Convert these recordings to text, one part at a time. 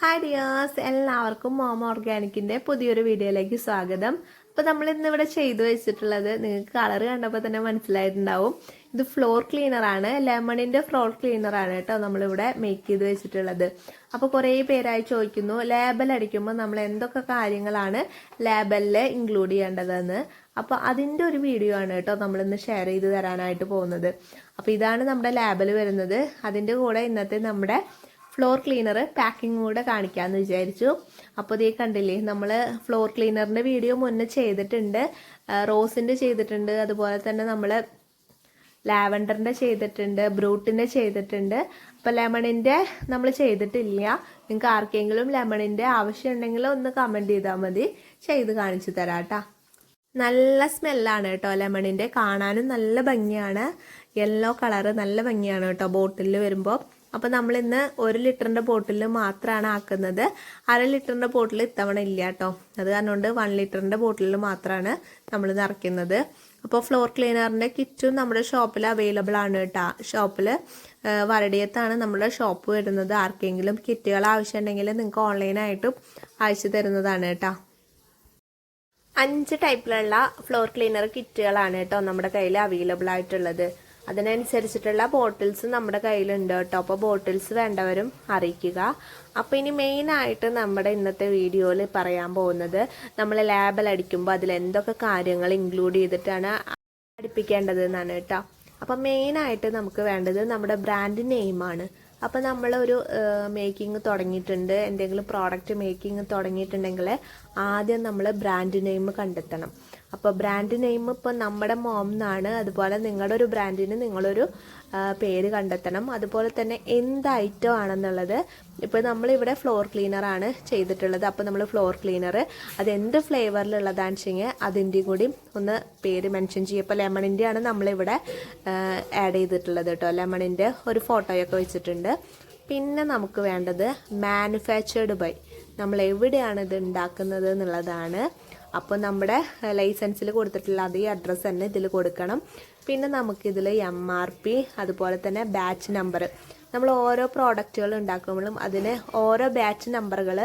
Hi dears എല്ലാവർക്കും മോമ ഓർഗാനിക്കിന്റെ പുതിയൊരു വീഡിയോയിലേക്ക് സ്വാഗതം. അപ്പോൾ നമ്മൾ ഇന്ന് ഇവിടെ ചെയ്തു വെച്ചിട്ടുള്ളത് നിങ്ങൾക്ക് കളർ കണ്ടപ്പോൾ തന്നെ മനസ്സിലായിട്ടുണ്ടാവും. ഇത് ഫ്ലോർ ക്ലീനർ ആണ്. ലെമണിന്റെ ഫ്ലോർ ക്ലീനർ ആണ് കേട്ടോ നമ്മളിവിടെ മേക്ക് ചെയ്ത് വെച്ചിട്ടുള്ളത്. അപ്പോൾ കുറേ പേരായി ചോദിക്കുന്നു ലേബൽ അടിക്കുമ്പോൾ നമ്മൾ എന്തൊക്കെ കാര്യങ്ങളാണ് ലേബലിൽ ഇൻക്ലൂഡ് ചെയ്യേണ്ടതെന്ന്. അപ്പോൾ അതിന്റെ ഒരു വീഡിയോ ആണ് കേട്ടോ നമ്മളിന്ന് ഷെയർ ചെയ്ത് തരാനായിട്ട് പോകുന്നത്. അപ്പോൾ ഇതാണ് നമ്മുടെ ലേബൽ വരുന്നത്. അതിന്റെ കൂടെ ഇന്നത്തെ നമ്മുടെ ഫ്ലോർ ക്ലീനർ പാക്കിംഗ് കൂടെ കാണിക്കാമെന്ന് വിചാരിച്ചു. അപ്പോൾ ഇതേ കണ്ടില്ലേ നമ്മൾ ഫ്ലോർ ക്ലീനറിന്റെ വീഡിയോ മുന്നേ ചെയ്തിട്ടുണ്ട്. റോസിന്റെ ചെയ്തിട്ടുണ്ട്. അതുപോലെ തന്നെ നമ്മൾ ലാവൻഡറിന്റെ ചെയ്തിട്ടുണ്ട് ബ്രൂട്ടിന്റെ ചെയ്തിട്ടുണ്ട്. അപ്പോൾ ലെമണിന്റെ നമ്മൾ ചെയ്തിട്ടില്ല. നിങ്ങൾക്ക് ആർക്കെങ്കിലും ലെമണിന്റെ ആവശ്യമുണ്ടെങ്കിൽ ഒന്ന് കമന്റ് ചെയ്താൽ മതി. ചെയ്ത് കാണിച്ചു തരാം കേട്ടോ നല്ല സ്മെല്ലാണ് കേട്ടോ ലെമണിന്റെ കാണാനും നല്ല ഭംഗിയാണ്. യെല്ലോ കളറ് നല്ല ഭംഗിയാണ് കേട്ടോ ബോട്ടിലിൽ വരുമ്പോൾ അപ്പോൾ നമ്മൾ ഇന്ന് ഒരു ലിറ്ററിന്റെ ബോട്ടിൽ മാത്രമാണ് ആക്കുന്നത്. അര ലിറ്ററിന്റെ ബോട്ടിൽ ഇത്തവണ ഇല്ല കേട്ടോ അത് കാരണം വൺ ലിറ്ററിന്റെ ബോട്ടിൽ മാത്രമാണ് നമ്മൾ നിറയ്ക്കുന്നത് അപ്പോൾ ഫ്ലോർ ക്ലീനറിന്റെ കിറ്റും നമ്മുടെ ഷോപ്പിൽ അവൈലബിൾ ആണ് കേട്ടോ ഷോപ്പിൽ വരടിയത്താണ് നമ്മുടെ ഷോപ്പ് വരുന്നത്. ആർക്കെങ്കിലും കിറ്റുകൾ ആവശ്യമുണ്ടെങ്കിൽ നിങ്ങൾക്ക് ഓൺലൈനായിട്ടും അയച്ചു തരുന്നതാണ് കേട്ടോ അഞ്ച് ടൈപ്പിലുള്ള ഫ്ലോർ ക്ലീനർ കിറ്റുകളാണ് കേട്ടോ നമ്മുടെ കയ്യിൽ അവൈലബിൾ ആയിട്ടുള്ളത്. അതിനനുസരിച്ചിട്ടുള്ള ബോട്ടിൽസ് നമ്മുടെ കയ്യിലുണ്ട് കേട്ടോ. അപ്പോൾ ബോട്ടിൽസ് വേണ്ടവരും അറിയിക്കുക. അപ്പോൾ ഇനി മെയിനായിട്ട് നമ്മുടെ ഇന്നത്തെ വീഡിയോയിൽ പറയാൻ പോകുന്നത് നമ്മൾ ലാബിൽ അടിക്കുമ്പോൾ അതിൽ എന്തൊക്കെ കാര്യങ്ങൾ ഇൻക്ലൂഡ് ചെയ്തിട്ടാണ് അടുപ്പിക്കേണ്ടത് എന്നാണ് കേട്ടോ. അപ്പം മെയിനായിട്ട് നമുക്ക് വേണ്ടത് നമ്മുടെ ബ്രാൻഡ് നെയിമാണ് അപ്പോൾ നമ്മളൊരു മേക്കിംഗ് തുടങ്ങിയിട്ടുണ്ട്. എന്തെങ്കിലും പ്രോഡക്റ്റ് മേക്കിംഗ് തുടങ്ങിയിട്ടുണ്ടെങ്കിൽ ആദ്യം നമ്മൾ ബ്രാൻഡ് നെയിം കണ്ടെത്തണം. അപ്പോൾ ബ്രാൻഡ് നെയിം ഇപ്പോൾ നമ്മുടെ മോം എന്നാണ് അതുപോലെ നിങ്ങളുടെ ഒരു ബ്രാൻഡിന് നിങ്ങളൊരു പേര് കണ്ടെത്തണം. അതുപോലെ തന്നെ എന്ത് ഐറ്റം ആണെന്നുള്ളത്. ഇപ്പോൾ നമ്മളിവിടെ ഫ്ലോർ ക്ലീനർ ആണ് ചെയ്തിട്ടുള്ളത്. അപ്പോൾ നമ്മൾ ഫ്ലോർ ക്ലീനർ അത് എന്ത് ഫ്ലേവറിലുള്ളതാണെന്ന് വെച്ചെങ്കിൽ അതിന്റെ കൂടി ഒന്ന് പേര് മെൻഷൻ ചെയ്യുക ഇപ്പോൾ ലെമണിന്റെ ആണ് നമ്മളിവിടെ ആഡ് ചെയ്തിട്ടുള്ളത് കേട്ടോ ലെമണിന്റെ ഒരു ഫോട്ടോയൊക്കെ വെച്ചിട്ടുണ്ട്. പിന്നെ നമുക്ക് വേണ്ടത് മാനുഫാക്ചേർഡ് ബൈ നമ്മൾ എവിടെയാണ് ഇത് ഉണ്ടാക്കുന്നത് എന്നുള്ളതാണ്. അപ്പോൾ നമ്മുടെ ലൈസൻസിൽ കൊടുത്തിട്ടുള്ള അതേ അഡ്രസ്സ് തന്നെ ഇതിൽ കൊടുക്കണം. പിന്നെ നമുക്കിതിൽ എം ആർ പി അതുപോലെ തന്നെ ബാച്ച് നമ്പർ നമ്മൾ ഓരോ പ്രോഡക്റ്റുകൾ ഉണ്ടാക്കുമ്പോഴും അതിന് ഓരോ ബാച്ച് നമ്പറുകൾ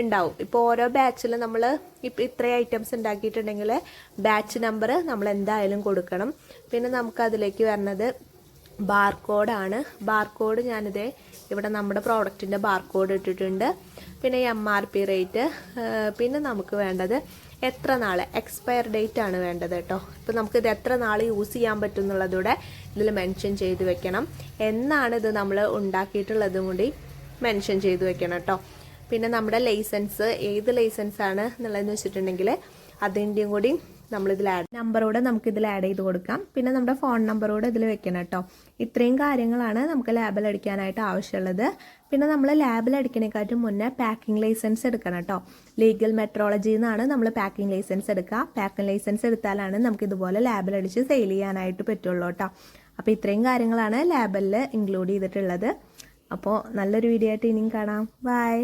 ഉണ്ടാവും. ഇപ്പോൾ ഓരോ ബാച്ചിൽ നമ്മൾ ഇപ്പം ഇത്രയും ഐറ്റംസ് ഉണ്ടാക്കിയിട്ടുണ്ടെങ്കിൽ ബാച്ച് നമ്പർ നമ്മൾ എന്തായാലും കൊടുക്കണം. പിന്നെ നമുക്ക് അതിലേക്ക് വരുന്നത് ബാർകോഡാണ് ബാർകോഡ് ഞാനിത് ഇവിടെ നമ്മുടെ പ്രോഡക്റ്റിന്റെ ബാർകോഡ് ഇട്ടിട്ടുണ്ട്. പിന്നെ എം ആർ പി റേറ്റ് പിന്നെ നമുക്ക് വേണ്ടത് എത്ര നാൾ എക്സ്പയർ ഡേറ്റ് ആണ് വേണ്ടത് കേട്ടോ. ഇപ്പോൾ നമുക്കിത് എത്ര നാൾ യൂസ് ചെയ്യാൻ പറ്റും എന്നുള്ളതൂടെ ഇതിൽ മെൻഷൻ ചെയ്ത് വെക്കണം. എന്നാണ് ഇത് നമ്മൾ ഉണ്ടാക്കിയിട്ടുള്ളതും കൂടി മെൻഷൻ ചെയ്ത് വെക്കണം കേട്ടോ. പിന്നെ നമ്മുടെ ലൈസൻസ് ഏത് ലൈസൻസ് ആണ് എന്നുള്ളതെന്ന് വെച്ചിട്ടുണ്ടെങ്കിൽ അതിന്റെയും കൂടി നമ്മളിതിൽ ആഡ് നമ്പറോടെ നമുക്ക് ഇതിൽ ആഡ് ചെയ്ത് കൊടുക്കാം. പിന്നെ നമ്മുടെ ഫോൺ നമ്പറോടെ ഇതിൽ വെക്കണം കേട്ടോ. ഇത്രയും കാര്യങ്ങളാണ് നമുക്ക് ലാബിൽ അടിക്കാനായിട്ട് ആവശ്യമുള്ളത്. പിന്നെ നമ്മൾ ലാബിൽ അടിക്കണേക്കാട്ടും മുന്നേ പാക്കിംഗ് ലൈസൻസ് എടുക്കണം കേട്ടോ. ലീഗൽ മെട്രോളജിയിൽ നിന്നാണ് നമ്മൾ പാക്കിംഗ് ലൈസൻസ് എടുക്കുക. പാക്കിംഗ് ലൈസൻസ് എടുത്താലാണ് നമുക്ക് ഇതുപോലെ ലാബിൽ അടിച്ച് സെയിൽ ചെയ്യാനായിട്ട് പറ്റുള്ളൂ കേട്ടോ. അപ്പോൾ ഇത്രയും കാര്യങ്ങളാണ് ലാബിൽ ഇൻക്ലൂഡ് ചെയ്തിട്ടുള്ളത്. അപ്പോൾ നല്ലൊരു വീഡിയോ ആയിട്ട് ഇനിയും കാണാം. ബൈ